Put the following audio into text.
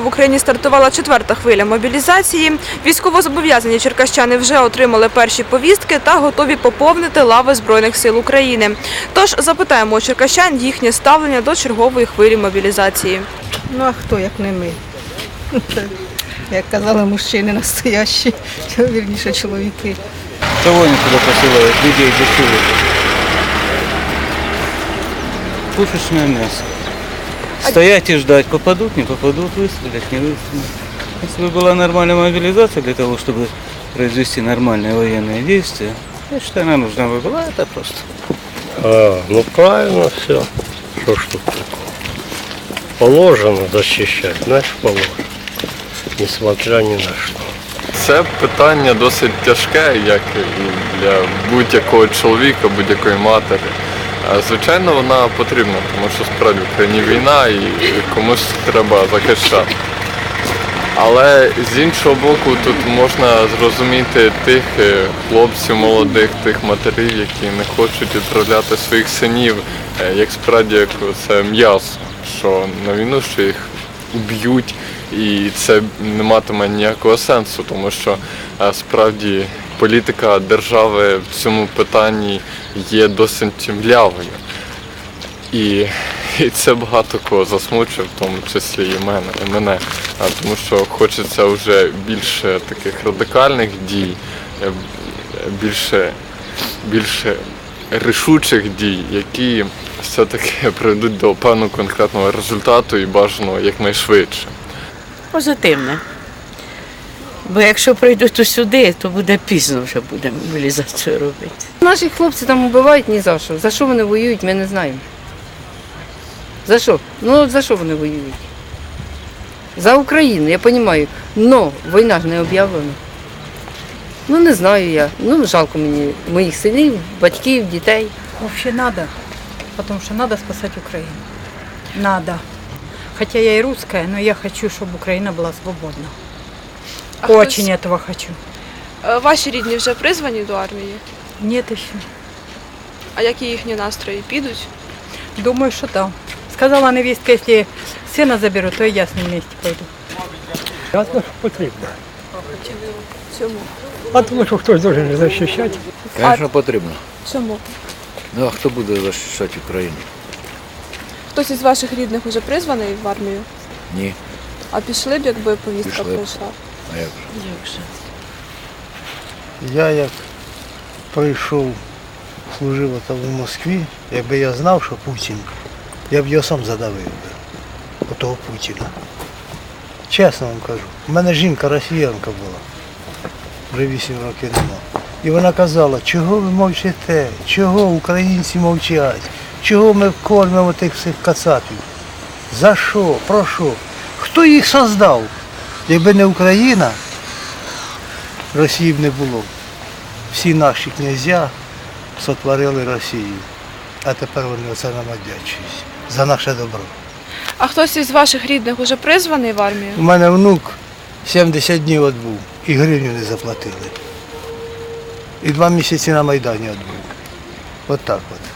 В Україні стартувала четверта хвиля мобілізації. Військовозобов'язані черкащани вже отримали перші повістки та готові поповнити лави Збройних сил України. Тож запитаємо у черкащан їхнє ставлення до чергової хвилі мобілізації. Ну а хто, як не ми? Як казали мужчини настоящі, вірніше чоловіки. Кого они туда посылают? Людей дешевых. Пушечное мясо. Стоять и ждать, попадут, не попадут, выстрелят, не выстрелят. Если бы была нормальная мобилизация для того, чтобы произвести нормальные военные действия, я считаю, она нужна бы была, это просто. А, ну правильно все. Что ж тут такого? Положено защищать, значит положено. Несмотря ни на что. Це питання досить тяжке, як і для будь-якого чоловіка, будь-якої матері. Звичайно, вона потрібна, тому що справді в країні війна і комусь треба захищати. Але з іншого боку, тут можна зрозуміти тих е, хлопців молодих, тих матерів, які не хочуть відправляти своїх синів, е, як справді як це м'ясо, що на війну що їх уб'ють, і це не матиме ніякого сенсу, тому що е, справді політика держави в цьому питанні є досить млявою. І, і це багато кого засмучує, в тому числі і мене, і мене. А, тому що хочеться вже більше таких радикальних дій, е, більше, більше рішучих дій, які все-таки приведуть до певного конкретного результату і бажано якнайшвидше. Позитивне. Бо якщо прийдуть сюди, то буде пізно вже буде мобілізацію робити. Наші хлопці там вбивають ні за що. За що вони воюють, ми не знаємо. За що? Ну за що вони воюють? За Україну, я розумію. Но війна ж не об'явлена. Ну не знаю я. Ну жалко мені моїх синів, батьків, дітей. Вообще надо, потому что надо спасать Украину. Надо. Хотя я и русская, но я хочу, чтобы Украина была свободна. А Очень хтось- этого хочу. Е, Ваші рідні вже призвані до армії. Нет еще. А які їхні настрої підуть? Думаю, что да. Сказала невестка, если сына заберу, то и я с ним вместе пойду. Ясно, що потрібно. Чому? А тому що хтось має захищати. Звісно, потрібно. Чому? Ну а хто буде захищати Україну? Хтось із ваших рідних уже призваний в армію? Ні. А пішли б, якби повістка Пішли б. прийшла? А як же? Я як прийшов, служив в Москві, якби я знав, що Путін, я б його сам задавив би, отого Путіна. Чесно вам кажу. У мене жінка росіянка була, вже 8 років нема. І вона казала, чого ви мовчите, чого українці мовчать, чого ми кормимо тих всіх кацапів? За що? Про що? Хто їх создав? Якби не Україна, Росії б не було. Всі наші князя сотворили Росію. А тепер вони оце нам одячують за наше добро. А хтось із ваших рідних уже призваний в армію? У мене внук 70 днів відбув і гривню не заплатили. І два місяці на Майдані відбув. От так от.